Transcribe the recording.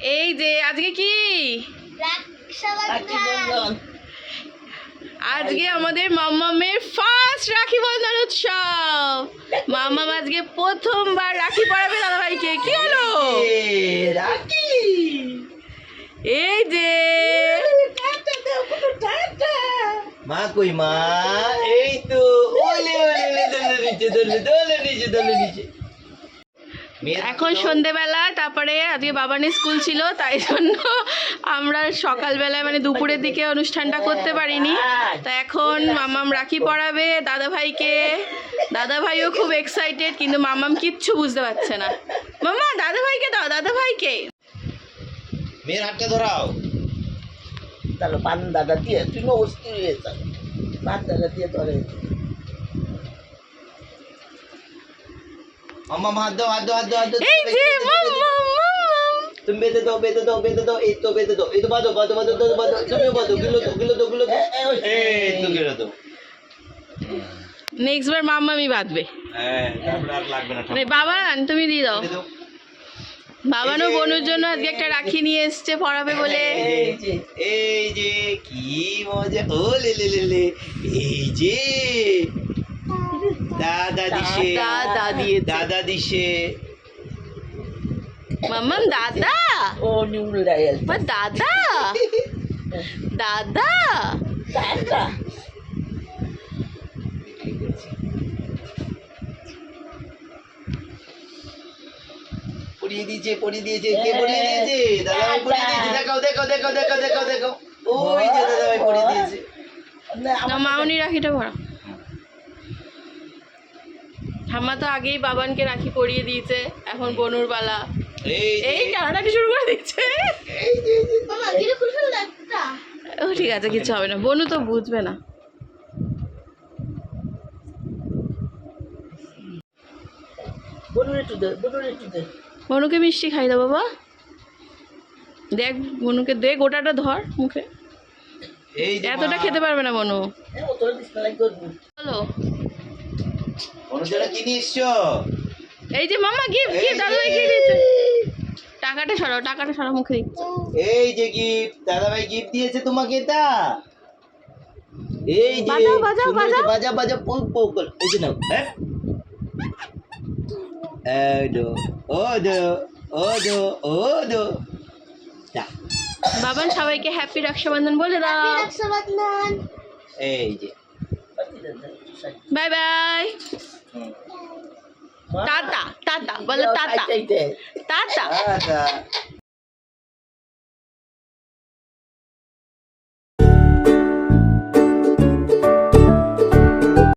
এই যে আজকে কি? আজকে আমাদের মাম্মামের ফার্স্ট রাখি বন্ধন উৎসব। মাম্মাম আজকে প্রথমবার রাখি পরাবে দাদাভাইকে। কি হলো? রাখি। এই যে। মা কই মা? এই তো ওলে ওলে দলে নিচে দলে দলে নিচে দলে নিচে এখন সন্ধেবেলা তারপরে আজকে বাবানের স্কুল ছিল তাই জন্য আমরা সকালবেলায় মানে দুপুরের দিকে অনুষ্ঠানটা করতে পারিনি। তা এখন মামাম রাখি পড়াবে দাদা ভাইকে দাদা ভাইও খুব এক্সাইটেড কিন্তু মামাম কিচ্ছু বুঝতে পারছে না। মামা দাদা ভাইকে দাও দাদা ভাইকে মেয়ের হাতটা ধরাও। তাহলে পান দাদা দিয়ে তুই অবস্থি হয়েছে পান দাদা দিয়ে ধরে। মাম্মা হাত দাও হাত দাও হাত দাও হাত দাও এই যে মাম্মাম মাম্মাম তুমি বেঁধে দাও বেঁধে দাও বেঁধে দাও এই তো বেঁধে দাও এই তো বাঁধো বাঁধো বাঁধো বাঁধো বাঁধো তুমি বাঁধো গিলো তো গিলো তো গিলো তো এই তো গিলো তো নেক্সট বার মাম্মামি বাঁধবে হ্যাঁ তারপরে আর লাগবে না মানে বাবান তুমি দিয়ে দাও। বাবানও বনুর জন্য আজকে একটা রাখি নিয়ে এসছে পরাবে বলে এই যে কি মজা ও লে লে লে এই যে দাদা দিশে। দাদা দিয়েছে। দাদা দিশে। মাম্মাম দাদা। ও নিউল ডায়াল বা দাদা। দাদা। দাদা। পড়িয়ে দিয়েছে পড়িয়ে দিয়েছে। কে পড়িয়ে দিয়েছে? দাদা ভাই পড়িয়ে দিয়েছে। দেখাও দেখাও দেখাও দেখাও দেখাও দেখাও। ওই যে দাদা ভাই পড়িয়ে দিয়েছে। না মাউনি রাখিটা ভরা ঠাম্মা তো আগেই বাবানকে রাখি পরিয়ে দিয়েছে এখন বনুর বালা। এই টানাটানি শুরু করে দিচ্ছে। ও ঠিক আছে কিছু হবে না। বনু তো বুঝবে না। বনুকে মিষ্টি খাই দাও বাবা। দেখ বনুকে দে গোটাটা ধর মুখে। এতটা খেতে পারবে না বনু। এ, কি নিয়ে এসছো? এই যে মামা গিফট গিফট দাদু ভাই কি দিয়েছে। টাকাটা সরাও টাকাটা সরাও মুখে দিচ্ছে। এই যে গিফট দাদা ভাই গিফট দিয়েছে তোমাকে এটা এই যে বাজাও, বাজাও, বাজাও। পোক পোক এই যে নাও হ্যাঁ? এই দো ও দো ও দো ও দো দা, বাবান সবাইকে হ্যাপি রক্ষাবন্ধন বলে দাও। এই যে। 拜拜，哒哒哒哒，不是哒哒哒哒。